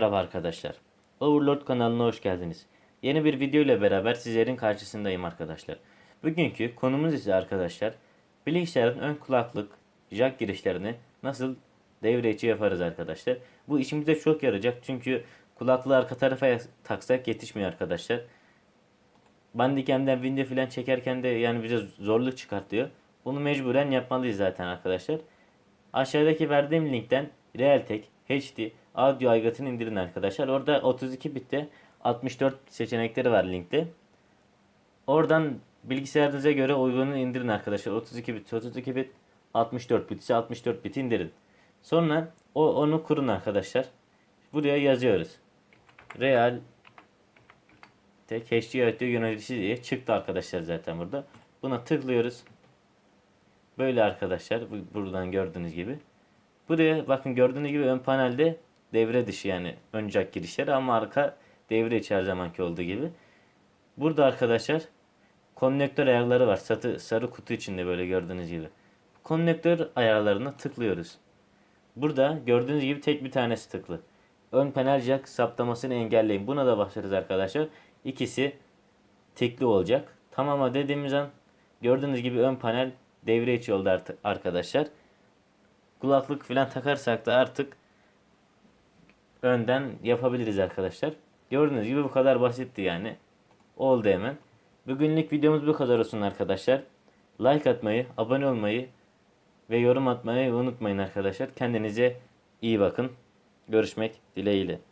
arkadaşlar. Overlord kanalına hoş geldiniz. Yeni bir video ile beraber sizlerin karşısındayım arkadaşlar. Bugünkü konumuz ise arkadaşlar bilgisayarın ön kulaklık jack girişlerini nasıl devre içi yaparız arkadaşlar. Bu işimize çok yarayacak çünkü kulaklığı arka tarafa taksak yetişmiyor arkadaşlar. Bandicam'den video falan çekerken de yani bize zorluk çıkartıyor. Bunu mecburen yapmalıyız zaten arkadaşlar. Aşağıdaki verdiğim linkten Realtek HD audio aygıtını indirin arkadaşlar. Orada 32 bitte 64 seçenekleri var linkte. Oradan bilgisayarınıza göre uygununu indirin arkadaşlar. 32 bit, 32 bit, 64 bit ise 64 bit indirin. Sonra o onu kurun arkadaşlar. Buraya yazıyoruz. Real Tek HD audio yöneticisi diye çıktı arkadaşlar zaten burada. Buna tıklıyoruz. Böyle arkadaşlar bu- buradan gördüğünüz gibi. Buraya bakın gördüğünüz gibi ön panelde devre dışı yani ön jack girişleri ama arka devre içi her zamanki olduğu gibi. Burada arkadaşlar konnektör ayarları var. Satı, sarı kutu içinde böyle gördüğünüz gibi. Konnektör ayarlarına tıklıyoruz. Burada gördüğünüz gibi tek bir tanesi tıklı. Ön panel jack saptamasını engelleyin. Buna da basarız arkadaşlar. İkisi tıklı olacak. Tamama dediğimiz an gördüğünüz gibi ön panel devre içi oldu artık arkadaşlar. Kulaklık falan takarsak da artık önden yapabiliriz arkadaşlar. Gördüğünüz gibi bu kadar basitti yani. Oldu hemen. Bugünlük videomuz bu kadar olsun arkadaşlar. Like atmayı, abone olmayı ve yorum atmayı unutmayın arkadaşlar. Kendinize iyi bakın. Görüşmek dileğiyle.